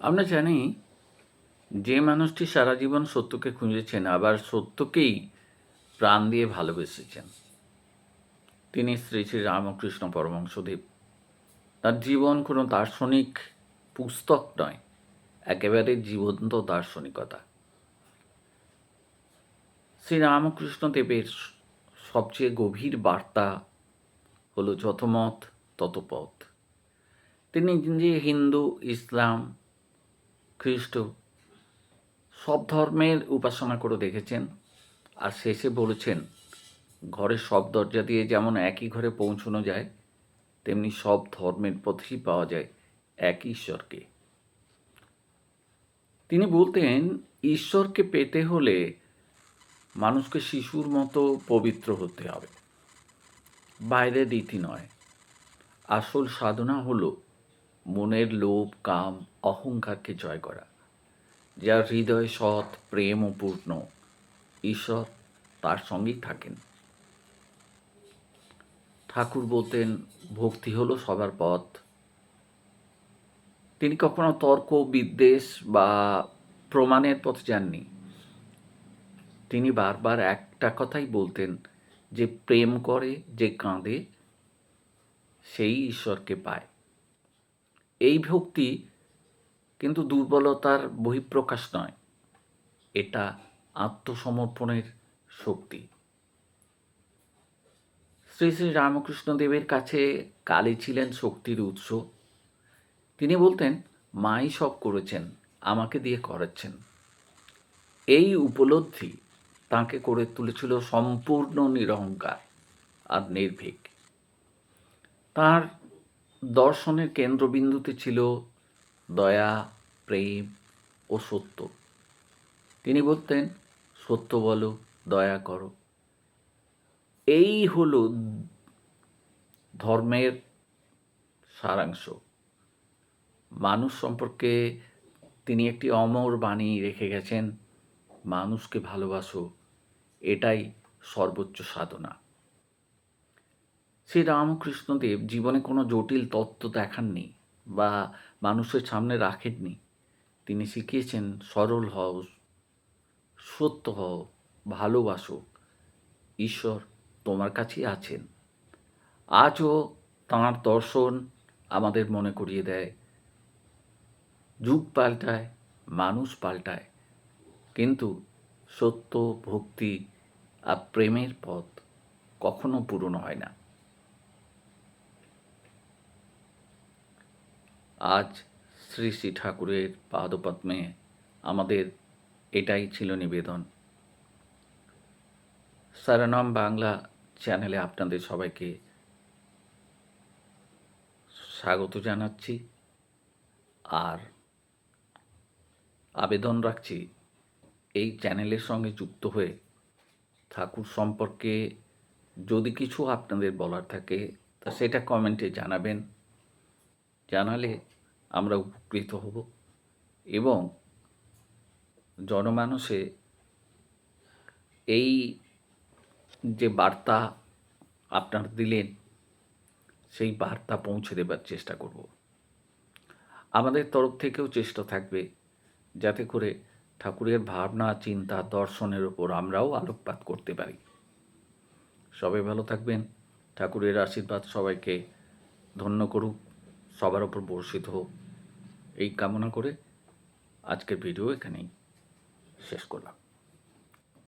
আমরা জানি যে মানুষটি সারা জীবন সত্যকে খুঁজেছেন, আবার সত্যকেই প্রাণ দিয়ে ভালোবেসেছেন। তিনি শ্রী শ্রী রামকৃষ্ণ পরমহংসদেব। তার জীবন কোনো দার্শনিক পুস্তক নয়, একেবারে জীবন্ত দার্শনিকতা। শ্রী রামকৃষ্ণ দেবের সবচেয়ে গভীর বার্তা হলো যত মত তত পথ তিনি যে হিন্দু, ইসলাম খ্রিস্ট সব ধর্মের উপাসনা করে দেখেছেন আর শেষে বলেছেন ঘরের সব দরজা দিয়ে যেমন একই ঘরে পৌঁছানো যায়, তেমনি সব ধর্মের পথেই পাওয়া যায় এক ঈশ্বরকে। তিনি বলতেন, ঈশ্বরকে পেতে হলে মানুষকে শিশুর মতো পবিত্র হতে হবে। বাইরের রীতি নয়। আসল সাধনা হলো মনের লোভ, কাম, অহংকারকে জয় করা। যার হৃদয় সৎ, প্রেম ও পূর্ণ, ঈশ্বর তার সঙ্গেই থাকেন। ঠাকুর বলতেন, ভক্তি হলো সবার পথ। তিনি কখনো তর্ক, বিদ্বেষ বা প্রমাণের পথ যাননি। তিনি বারবার একটা কথাই বলতেন, যে প্রেম করে, যে কাঁদে, সেই ঈশ্বরকে পায়। এই ভক্তি কিন্তু দুর্বলতার বহিঃপ্রকাশ নয়। এটা আত্মসমর্পণের শক্তি। শ্রী শ্রী রামকৃষ্ণ দেবের কাছে কালী ছিলেন শক্তির উৎস। তিনি বলতেন, মাই সব করেছেন, আমাকে দিয়ে করাচ্ছেন। এই উপলব্ধি তাকে করে তুলেছিল সম্পূর্ণ নিরহংকার আর নির্ভীক। তার দর্শনের কেন্দ্রবিন্দুতে ছিল দয়া, প্রেম ও সত্য। তিনি বলতেন, সত্য বলো, দয়া করো। এই হলো ধর্মের সারাংশ। মানুষ সম্পর্কে তিনি একটি অমর বাণী রেখে গেছেন, মানুষকে ভালোবাসো। এটাই সর্বোচ্চ সাধনা। শ্রী রামকৃষ্ণদেব জীবনে কোনো জটিল তত্ত্ব দেখাননি বা মানুষের সামনে রাখেননি। তিনি শিখিয়েছেন, সরল হও, সত্য হও, ভালোবাসো, ঈশ্বর তোমার কাছেই আছেন। আজও তাঁর দর্শন আমাদের মনে করিয়ে দেয়। যুগ পাল্টায়, মানুষ পাল্টায়, কিন্তু সত্য, ভক্তি আর প্রেমের পথ কখনো পূরণ হয় না। আজ শ্রী শ্রী ঠাকুরের পাদপদ্মে আমাদের এটাই ছিল নিবেদন। সারানাম বাংলা চ্যানেলে আপনাদের সবাইকে স্বাগত জানাচ্ছি আর আবেদন রাখছি এই চ্যানেলের সঙ্গে যুক্ত হয়ে ঠাকুর সম্পর্কে যদি কিছু আপনাদের বলার থাকে তা সেটা কমেন্টে জানাবেন। জানালে আমরা উপকৃত হব। এবং জনমানসে এই যে বার্তা আপনারা দিলেন, সেই বার্তা পৌঁছে দেবার চেষ্টা করব। আমাদের তরফ থেকেও চেষ্টা থাকবে যাতে করে ঠাকুরের ভাবনা, চিন্তা, দর্শনের ওপর আমরাও আলোকপাত করতে পারি। সবাই ভালো থাকবেন। ঠাকুরের আশীর্বাদ সবাইকে ধন্য করুক। সবার ওপর বর্ষিত হোক। এই কামনা করে আজকের ভিডিও এখানেই শেষ করলাম।